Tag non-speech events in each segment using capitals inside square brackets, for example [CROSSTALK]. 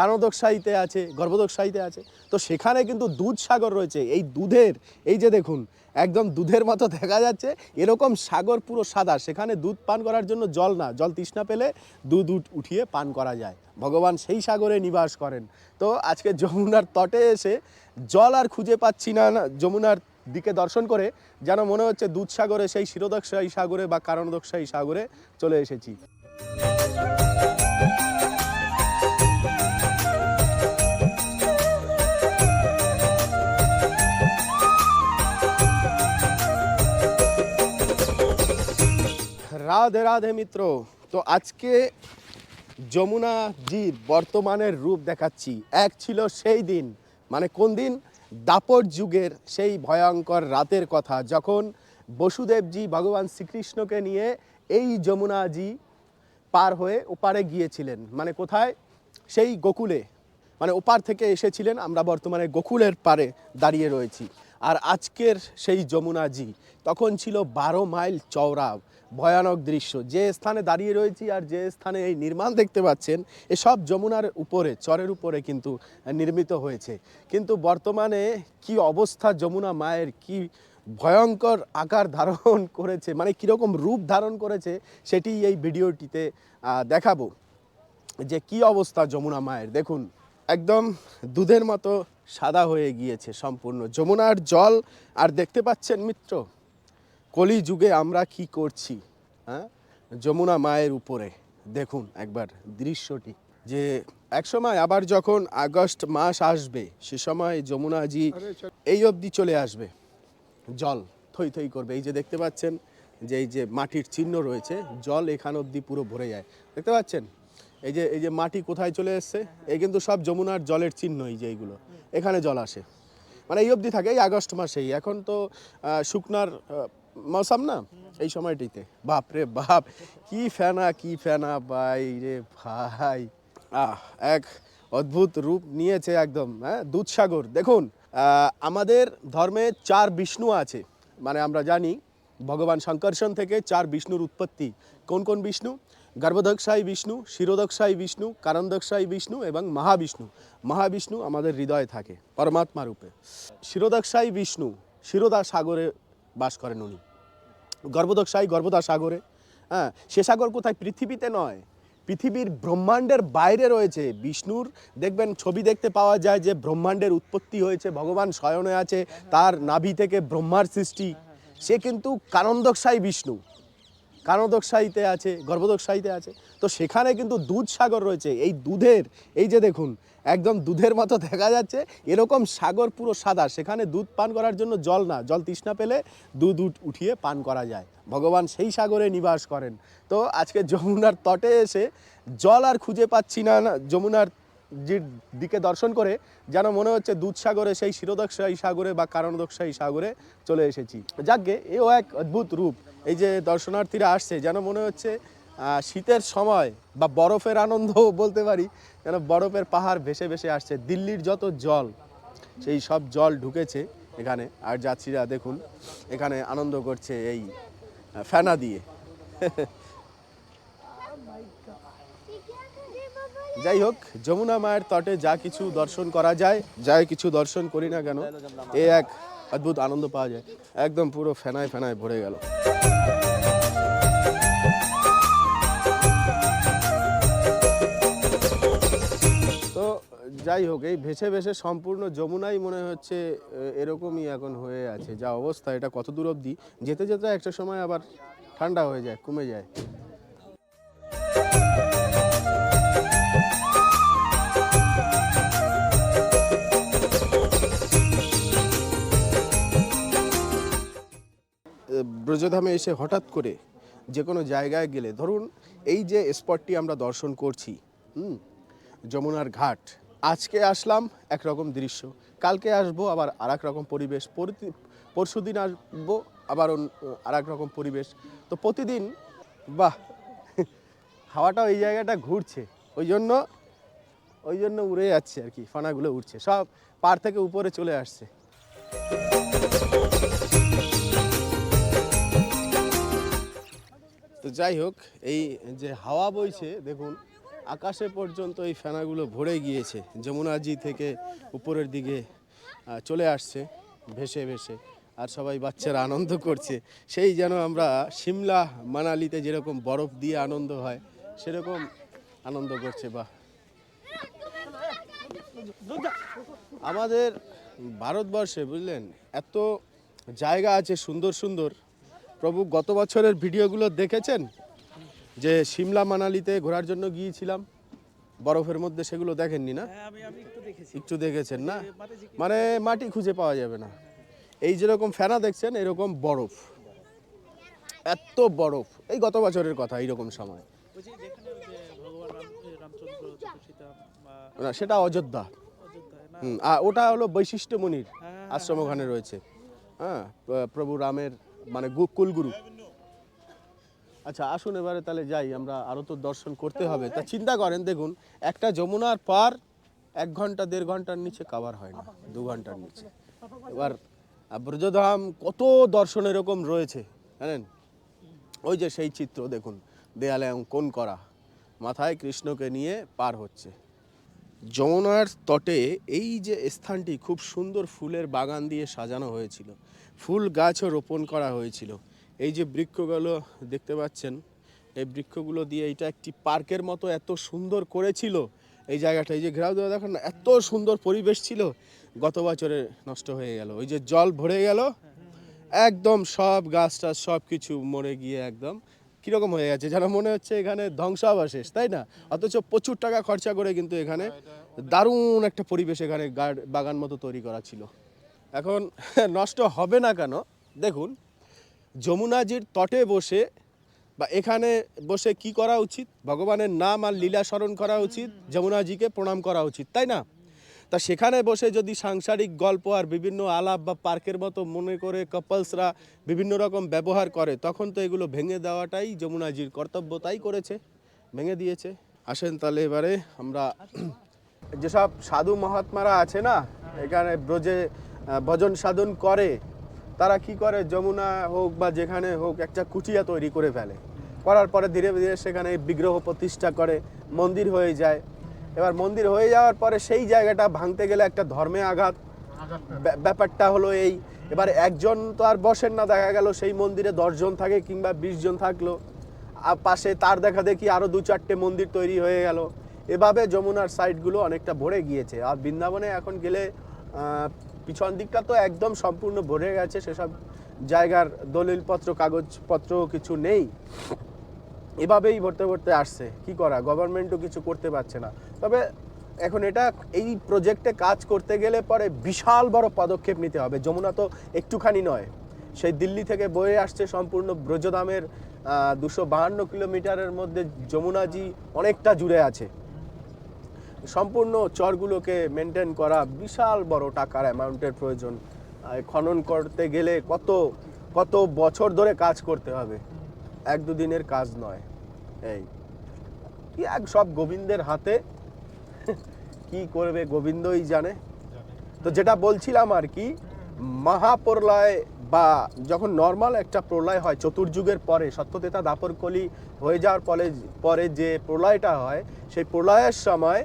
কানদকশাহীতে আছে গর্ভদকশাহীতে আছে। তো সেখানে কিন্তু দুধ সাগর রয়েছে। এই দুধের, এই যে দেখুন, একদম দুধের মতো দেখা যাচ্ছে। এরকম সাগর পুরো সাদা। সেখানে দুধ পান করার জন্য জল না, জল তৃষ্ণা পেলে দুধ উঠ- উঠিয়ে পান করা যায়। ভগবান সেই সাগরে নিবাস করেন। তো আজকে যমুনার তটে এসে জল আর খুঁজে পাচ্ছি না যমুনার দিকে দর্শন করে যেন মনে হচ্ছে দুধসাগরে সেই শিরোদকশাহী সাগরে বা কারণদকশাহী সাগরে চলে এসেছি। রাধে রাধে মিত্র। তো আজকে যমুনা জির বর্তমানের রূপ দেখাচ্ছি। এক ছিল সেই দিন। মানে কোন দিন? দাপর যুগের সেই ভয়ঙ্কর রাতের কথা। যখন বসুদেবজি ভগবান শ্রীকৃষ্ণকে নিয়ে এই যমুনাজি পার হয়ে ওপারে গিয়েছিলেন। মানে কোথায়? সেই গোকুলে। মানে ওপার থেকে এসেছিলেন। আমরা বর্তমানে গোকুলের পারে দাঁড়িয়ে রয়েছি। আর আজকের সেই যমুনাজি তখন ছিল বারো মাইল চওড়া। ভয়ানক দৃশ্য। যে স্থানে দাঁড়িয়ে রয়েছি আর যে স্থানে এই নির্মাণ দেখতে পাচ্ছেন, এসব যমুনার উপরে, চরের উপরে কিন্তু নির্মিত হয়েছে। কিন্তু বর্তমানে কি অবস্থা যমুনা মায়ের? কি ভয়ঙ্কর আকার ধারণ করেছে? মানে কীরকম রূপ ধারণ করেছে? সেটি এই ভিডিওটিতে দেখাবো। যে কি অবস্থা যমুনা মায়ের? দেখুন, একদম দুধের মতো সাদা হয়ে গিয়েছে সম্পূর্ণ। যমুনার জল, আর দেখতে পাচ্ছেন মিত্র কলি যুগে আমরা কি করছি হ্যাঁ? যমুনা মায়ের উপরে। দেখুন একবার দৃশ্যটি। যে এক সময় আবার যখন আগস্ট মাস আসবে, সে সময় যমুনাজি এই অবধি চলে আসবে। জল থই থই করবে। এই যে দেখতে পাচ্ছেন, যে এই যে মাটির চিহ্ন রয়েছে, জল এখান অবধি পুরো ভরে যায়। দেখতে পাচ্ছেন? এই যে এই যে মাটি কোথায় চলে এসছে, এই কিন্তু সব যমুনার জলের চিহ্ন এই যে এইগুলো। এখানে জল আসে। মানে এই অবধি থাকে, এই আগস্ট মাসেই। এখন তো শুকনার মৌসাম না এই সময়টিতে। বাপ রে বাপ, কি ফেনা কি ফেনা ভাই রে ভাই। আহ, এক অদ্ভুত রূপ নিয়েছে একদম হ্যাঁ? দুধসাগর। দেখুন আমাদের ধর্মে চার বিষ্ণু আছে। মানে আমরা জানি, ভগবান শঙ্কর্ষণ থেকে চার বিষ্ণুর উৎপত্তি। কোন কোন বিষ্ণু? গর্ভদক্ষায়ী বিষ্ণু, শিরোদক্ষায়ী বিষ্ণু, কারণদক্ষায়ী বিষ্ণু এবং মহাবিষ্ণু। মহাবিষ্ণু আমাদের হৃদয়ে থাকে, পরমাত্মা রূপে। শিরোদক্ষায়ী বিষ্ণু, শিরোদা সাগরে বাস করেন উনি। গর্ভদক্ষায়ী গর্ভদা সাগরে হ্যাঁ সে সাগর কোথায়? পৃথিবীতে নয়। পৃথিবীর ব্রহ্মাণ্ডের বাইরে রয়েছে বিষ্ণুর। দেখবেন, ছবি দেখতে পাওয়া যায় যে ব্রহ্মাণ্ডের উৎপত্তি হয়েছে, ভগবান শয়নে আছে, তার নাভি থেকে ব্রহ্মার সৃষ্টি। সে কিন্তু কানন্দকশায়ী বিষ্ণু। কানদকশাহীতে আছে গর্ভদকশাহীতে আছে। তো সেখানে কিন্তু দুধ সাগর রয়েছে। এই দুধের, এই যে দেখুন একদম দুধের মতো দেখা যাচ্ছে। এরকম সাগর পুরো সাদা, সেখানে দুধ পান করার জন্য জল না, জল তৃষ্ণা পেলে দুধ উঠ- উঠিয়ে পান করা যায়। ভগবান সেই সাগরে নিবাস করেন। তো আজকে যমুনার তটে এসে জল আর খুঁজে পাচ্ছি না যমুনার দিকে দর্শন করে যেন মনে হচ্ছে দুধসাগরে সেই শিরোদকশাহী সাগরে বা কারণদকশাহী সাগরে চলে এসেছি। যাকগে এও এক অদ্ভুত রূপ। এই যে দর্শনার্থীরা আসছে, যেন মনে হচ্ছে শীতের সময় বা বরফের আনন্দ বলতে পারি, যেন বরফের পাহাড় ভেসে ভেসে আসছে। দিল্লির যত জল, সেই সব জল ঢুকেছে এখানে। আর যাত্রীরা দেখুন, এখানে আনন্দ করছে এই ফেনা দিয়ে। যাই হোক, যমুনা মায়ের তটে যা কিছু দর্শন করা যায়, যাই কিছু দর্শন করি না কেন, এ এক অদ্ভুত আনন্দ পাওয়া যায়। একদম পুরো ফেনায় ফেনায় ভরে গেল। যাই হোক, এই ভেসে ভেসে সম্পূর্ণ যমুনাই মনে হচ্ছে এরকমই এখন হয়ে আছে, যা অবস্থা, এটা কত দূর অবধি? যেতে যেতে একটা সময় আবার ঠান্ডা হয়ে যায়, কমে যায়। ব্রজধামে এসে হঠাৎ করে যে কোনো জায়গায় গেলে, ধরুন এই যে স্পটটি আমরা দর্শন করছি, হুম? যমুনার ঘাট। আজকে আসলাম একরকম দৃশ্য। কালকে আসব আবার আর রকম পরিবেশ। পরশু দিন আসব আবার আর রকম পরিবেশ। তো প্রতিদিন, বাহ, হাওয়াটাও এই জায়গাটা ঘুরছে। ওই জন্য ওই জন্য উড়ে যাচ্ছে আর কি ফানাগুলো উঠছে সব পার থেকে উপরে চলে আসছে। তো যাই হোক, এই যে হাওয়া বইছে, দেখুন আকাশে পর্যন্ত এই ফেনাগুলো ভরে গিয়েছে। যমুনাজি থেকে উপরের দিকে চলে আসছে, ভেসে ভেসে। আর সবাই বাচ্চারা আনন্দ করছে। সেই যেন আমরা সিমলা মানালিতে যেরকম বরফ দিয়ে আনন্দ হয়, সেরকম আনন্দ করছে বা আমাদের ভারতবর্ষে, বুঝলেন, এত জায়গা আছে সুন্দর সুন্দর। প্রভু গত বছরের ভিডিওগুলো দেখেছেন? যে সিমলা মানালিতে ঘোরার জন্য গিয়েছিলাম। বরফের মধ্যে সেগুলো দেখেননি না? হ্যাঁ একটু দেখেছেন না? মানে মাটি খুঁজে পাওয়া যাবে না। এই যেরকম ফেনা দেখছেন এরকম বরফ। এত বরফ। এই গত বছরের কথা এইরকম সময়। না সেটা অযোধ্যা। হুম, আর ওটা হলো বৈশিষ্ট্য মুনির হ্যাঁ, আশ্রম ওখানে রয়েছে। হ্যাঁ প্রভু রামের মানে কুলগুরু। আচ্ছা আসুন এবারে তাহলে যাই আমরা আরও তো দর্শন করতে হবে। তা চিন্তা করেন দেখুন একটা যমুনার পার এক ঘণ্টা দেড় ঘণ্টার নিচে কাভার হয় না দু ঘণ্টার নিচে। এবার ব্রজধাম কত দর্শন এরকম রয়েছে জানেন? ওই যে সেই চিত্র দেখুন দেয়ালে অঙ্কন করা মাথায় কৃষ্ণকে নিয়ে পার হচ্ছে। যমুনার তটে এই যে স্থানটি খুব সুন্দর ফুলের বাগান দিয়ে সাজানো হয়েছিল। ফুল গাছও রোপণ করা হয়েছিল। এই যে বৃক্ষগুলো দেখতে পাচ্ছেন, এই বৃক্ষগুলো দিয়ে এটা একটি পার্কের মতো এত সুন্দর করেছিল এই জায়গাটা। এই যে ঘেরাও দেওয়া দেখেন না, এত সুন্দর পরিবেশ ছিল। গত বছরে নষ্ট হয়ে গেল, ওই যে জল ভরে গেল, একদম সব গাছ টাছ সব কিছু মরে গিয়ে একদম কীরকম হয়ে গেছে যেন মনে হচ্ছে এখানে ধ্বংসাবশেষ, তাই না? অথচ প্রচুর টাকা খরচা করে কিন্তু এখানে দারুণ একটা পরিবেশ এখানে গার্ড, বাগান মতো তৈরি করা ছিল। এখন [LAUGHS] নষ্ট হবে না কেন? দেখুন যমুনাজির তটে বসে বা এখানে বসে কি করা উচিত? ভগবানের নাম আর লীলা স্মরণ করা উচিত যমুনাজিকে প্রণাম করা উচিত তাই না? তা সেখানে বসে যদি সাংসারিক গল্প আর বিভিন্ন আলাপ বা পার্কের মতো মনে করে কাপলসরা বিভিন্ন রকম ব্যবহার করে তখন তো এগুলো ভেঙে দেওয়াটাই যমুনাজির কর্তব্য তাই করেছে ভেঙে দিয়েছে। আসেন তাহলে এবারে আমরা যেসব সাধু মহাত্মারা আছে না এখানে ব্রজে ভজন সাধন করে তারা কি করে? যমুনা হোক বা যেখানে হোক একটা কুটিয়া তৈরি করে ফেলে। করার পরে ধীরে ধীরে সেখানে বিগ্রহ প্রতিষ্ঠা করে মন্দির হয়ে যায়। এবার মন্দির হয়ে যাওয়ার পরে সেই জায়গাটা ভাঙতে গেলে একটা ধর্মে আঘাত। ব্যাপারটা হলো এই এবার একজন তো আর বসেন না দেখা গেল সেই মন্দিরে দশজন থাকে কিংবা বিশ জন থাকল। আর পাশে তার দেখা দেখি আরও দু চারটে মন্দির তৈরি হয়ে গেল। এভাবে যমুনার সাইডগুলো অনেকটা ভরে গিয়েছে। আর বৃন্দাবনে এখন গেলে পিছন দিকটা তো একদম সম্পূর্ণ ভরে গেছে, সেসব জায়গার দলিলপত্র, কাগজপত্র কিছু নেই। এভাবেই ভরতে ভরতে আসছে। কি করা? গভর্নমেন্টও কিছু করতে পারছে না। তবে এখন এটা, এই প্রজেক্টে কাজ করতে গেলে পরে বিশাল বড় পদক্ষেপ নিতে হবে। যমুনা তো একটুখানি নয়। সেই দিল্লি থেকে বয়ে আসছে সম্পূর্ণ ব্রজদামের দুশো বাহান্ন কিলোমিটারের মধ্যে যমুনাজি অনেকটা জুড়ে আছে। সম্পূর্ণ চরগুলোকে মেনটেন করা বিশাল বড় টাকার অ্যামাউন্টের প্রয়োজন। খনন করতে গেলে কত কত বছর ধরে কাজ করতে হবে? এক দুদিনের কাজ নয়। এই, কি এক সব গোবিন্দের হাতে? কি করবে গোবিন্দই জানে। তো যেটা বলছিলাম আর কি, মহাপ্রলয় বা যখন নর্মাল একটা প্রলয় হয়, চতুর্যুগের পরে, সত্যতেতা দাপর কলি হয়ে যাওয়ার পরে পরে যে প্রলয়টা হয়, সেই প্রলয়ের সময়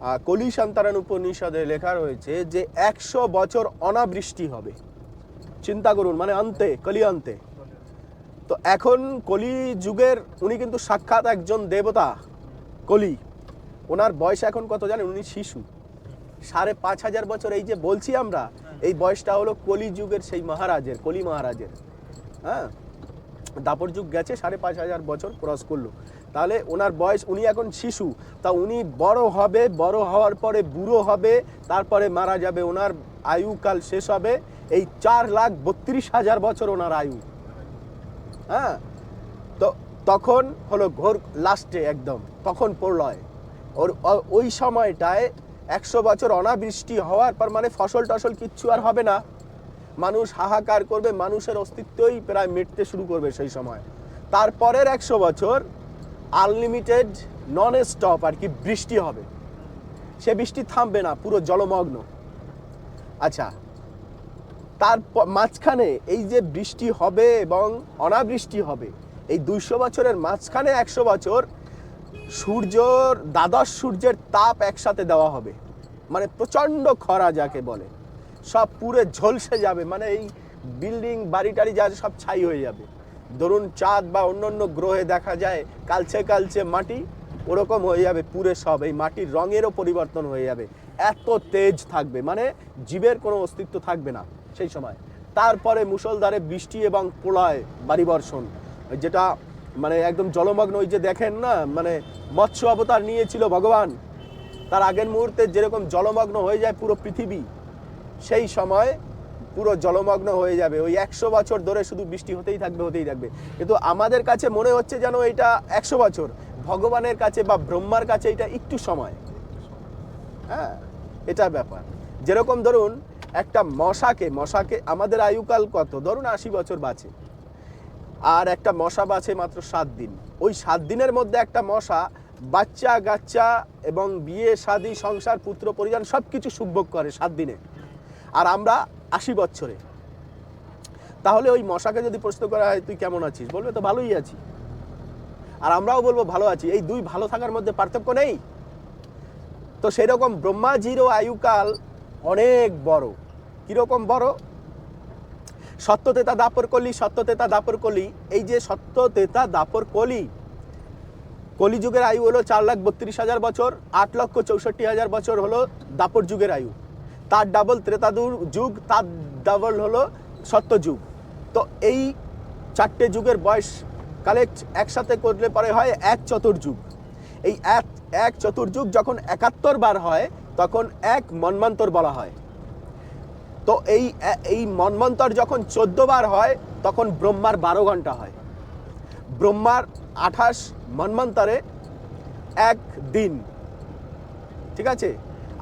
কলি সন্তারণ উপনিষদে লেখা রয়েছে যে একশো বছর অনাবৃষ্টি হবে। চিন্তা করুন মানে অন্তে, কলি অন্তে। তো এখন কলি যুগের, উনি কিন্তু সাক্ষাৎ একজন দেবতা, কলি। ওনার বয়স এখন কত জানেন? উনি শিশু। সাড়ে পাঁচ হাজার বছর, এই যে বলছি আমরা, এই বয়সটা হলো কলি যুগের সেই মহারাজের, কলি মহারাজের। হ্যাঁ? দাপর যুগ গেছে, সাড়ে পাঁচ হাজার বছর ক্রস করল। তাহলে ওনার বয়স উনি এখন শিশু। তা উনি বড় হবে, বড় হওয়ার পরে বুড়ো হবে, তারপরে মারা যাবে ওনার আয়ুকাল শেষ হবে। এই চার লাখ বত্রিশ হাজার বছর ওনার আয়ু। হ্যাঁ? তো তখন হলো ঘোর লাস্টে একদম, তখন প্রলয় ওর ওই সময়টায় একশো বছর অনাবৃষ্টি হওয়ার পর মানে ফসল টসল কিচ্ছু আর হবে না। মানুষ হাহাকার করবে, মানুষের অস্তিত্বই প্রায় মিটতে শুরু করবে সেই সময়। তারপরের একশো বছর আনলিমিটেড নন স্টপ আর কি বৃষ্টি হবে। সে বৃষ্টি থামবে না, পুরো জলমগ্ন। আচ্ছা তার মাঝখানে এই যে বৃষ্টি হবে এবং অনাবৃষ্টি হবে, এই দুইশো বছরের মাঝখানে একশো বছর সূর্যর, দ্বাদশ সূর্যের তাপ একসাথে দেওয়া হবে। মানে প্রচণ্ড খরা যাকে বলে। সব পুরো ঝলসে যাবে মানে এই বিল্ডিং বাড়ি টাড়ি যা সব ছাই হয়ে যাবে। ধরুন চাঁদ বা অন্য অন্য গ্রহে দেখা যায় কালচে কালচে মাটি, ওরকম হয়ে যাবে পুরে সব, এই মাটির রঙেরও পরিবর্তন হয়ে যাবে। এত তেজ থাকবে মানে জীবের কোনো অস্তিত্ব থাকবে না সেই সময়। তারপরে মুষলধারে বৃষ্টি এবং প্রলয় বাড়ি বর্ষণ যেটা মানে একদম জলমগ্ন, ওই যে দেখেন না মানে মৎস্য অবতার নিয়েছিল ভগবান। তার আগের মুহূর্তে যেরকম জলমগ্ন হয়ে যায় পুরো পৃথিবী, সেই সময় পুরো জলমগ্ন হয়ে যাবে। ওই একশো বছর ধরে শুধু বৃষ্টি হতেই থাকবে হতেই থাকবে। কিন্তু আমাদের কাছে মনে হচ্ছে যেন এটা একশো বছর। ভগবানের কাছে বা ব্রহ্মার কাছে এটা একটু সময়। হ্যাঁ এটা ব্যাপার। যেরকম ধরুন, একটা মশাকে মশাকে আমাদের আয়ুকাল কত? ধরুন আশি বছর বাঁচে। আর একটা মশা বাঁচে মাত্র সাত দিন। ওই সাত দিনের মধ্যে একটা মশা বাচ্চা, গাচ্চা এবং বিয়ে, শাদী, সংসার, পুত্র, পরিজন সব কিছু সুভোগ করে সাত দিনে। আর আমরা আশি বছরে। তাহলে ওই মশাকে যদি প্রশ্ন করা হয়, তুই কেমন আছিস? বলবে, তো ভালোই আছি। আর আমরাও বলব, ভালো আছি। এই দুই ভালো থাকার মধ্যে পার্থক্য নেই? তো সেরকম ব্রহ্মাজিরও আয়ুকাল অনেক বড়। কীরকম বড়? সত্যতেতা দাপর কলি সত্যতেতা দাপর কলি। এই যে সত্যতেতা দাপর কলি, কলিযুগের আয়ু হলো চার লাখ বত্রিশ হাজার বছর, আট লক্ষ চৌষট্টি হাজার বছর হলো দাপর যুগের আয়ু। তার ডাবল ত্রেতাদুর যুগ, তার ডাবল হলো সত্য যুগ। তো এই চারটে যুগের বয়স কালেক্ট একসাথে করলে পরে হয় এক চতুর্যুগ এই এক এক চতুর্যুগ যখন একাত্তর বার হয়, তখন এক মন্মান্তর বলা হয়। তো এই এই মন্মন্তর যখন চোদ্দ বার হয়, তখন ব্রহ্মার বারো ঘণ্টা হয়। ব্রহ্মার আঠাশ মন্মন্তরে এক দিন। ঠিক আছে?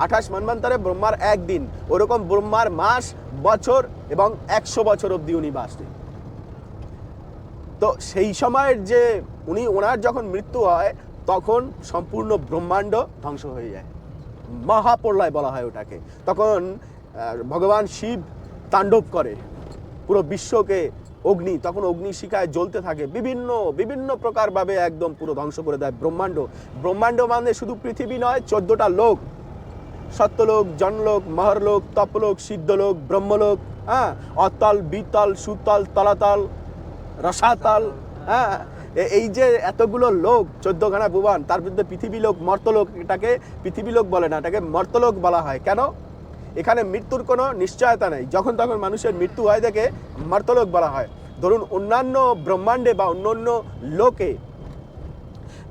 আঠাশ মন্মন্তরে ব্রহ্মার একদিন, ওরকম ব্রহ্মার মাস, বছর এবং একশো বছর অবধি উনি বাঁচলেন তো সেই সময়ের যে উনি, ওনার যখন মৃত্যু হয়, তখন সম্পূর্ণ ব্রহ্মাণ্ড ধ্বংস হয়ে যায়। মহাপ্রলয় বলা হয় ওটাকে। তখন ভগবান শিব তাণ্ডব করে। পুরো বিশ্বকে অগ্নি, তখন অগ্নি শিখায় জ্বলতে থাকে। বিভিন্ন বিভিন্ন প্রকারভাবে একদম পুরো ধ্বংস করে দেয় ব্রহ্মাণ্ড। ব্রহ্মাণ্ড মানে শুধু পৃথিবী নয়, চোদ্দোটা লোক। সত্যলোক, জনলোক, মহরলোক, তপলোক, সিদ্ধলোক, ব্রহ্মলোক হ্যাঁ অতল, বিতল, সুতল, তলাতল, রসাতল হ্যাঁ এই যে এতগুলো লোক, চোদ্দখানা ভুবান, তার বিরুদ্ধে পৃথিবী লোক, মর্তলোক, এটাকে পৃথিবী লোক বলে না, এটাকে মর্তলোক বলা হয়। কেন? এখানে মৃত্যুর কোনো নিশ্চয়তা নেই। যখন তখন মানুষের মৃত্যু হয় দেখে মর্তলোক বলা হয়। ধরুন, অন্যান্য ব্রহ্মাণ্ডে বা অন্য অন্য লোকে,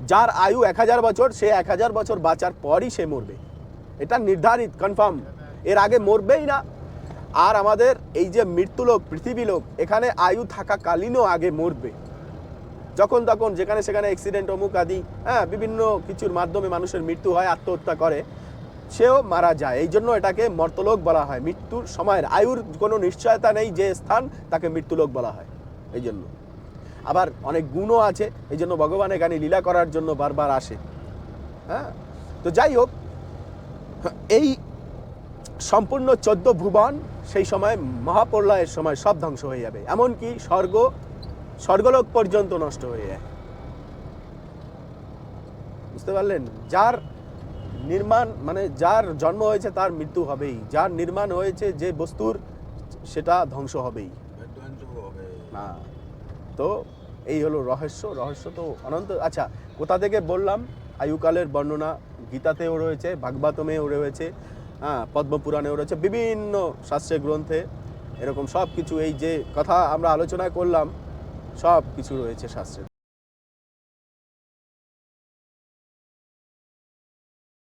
যার আয়ু এক হাজার বছর, সে এক হাজার বছর বাঁচার পরই সে মরবে। এটা নির্ধারিত কনফার্ম এর আগে মরবেই না। আর আমাদের এই যে মৃত্যুলোক পৃথিবী লোক, এখানে আয়ু থাকাকালীনও আগে মরবে। যখন তখন যেখানে সেখানে অ্যাক্সিডেন্ট অমুক আদি হ্যাঁ বিভিন্ন কিছুর মাধ্যমে মানুষের মৃত্যু হয়, আত্মহত্যা করে, সেও মারা যায়। এই জন্য এটাকে মর্তলোক বলা হয়। মৃত্যুর সময়ের আয়ুর কোনো নিশ্চয়তা নেই যে স্থান, তাকে মৃত্যুলোক বলা হয়। এই জন্য। আবার অনেক গুণও আছে। এই জন্য ভগবান এখানে লীলা করার জন্য বারবার আসে। হ্যাঁ? তো যাই হোক এই সম্পূর্ণ চোদ্দ ভুবন সেই সময় মহাপ্রলয়ের সময় সব ধ্বংস হয়ে যাবে। এমনকি স্বর্গ স্বর্গলোক পর্যন্ত নষ্ট হয়ে যায়। বুঝতে পারলেন? যার নির্মাণ মানে যার জন্ম হয়েছে তার মৃত্যু হবেই। যার নির্মাণ হয়েছে যে বস্তুর সেটা ধ্বংস হবেই। না তো এই হলো রহস্য। রহস্য তো অনন্ত। আচ্ছা কোথা থেকে বললাম? আয়ুকালের বর্ণনা গীতাতেও রয়েছে, ভাগবতমেও রয়েছে হ্যাঁ পদ্মপুরাণেও রয়েছে, বিভিন্ন শাস্ত্রের গ্রন্থে এরকম সব কিছু এই যে কথা আমরা আলোচনা করলাম সব কিছু রয়েছে শাস্ত্রে।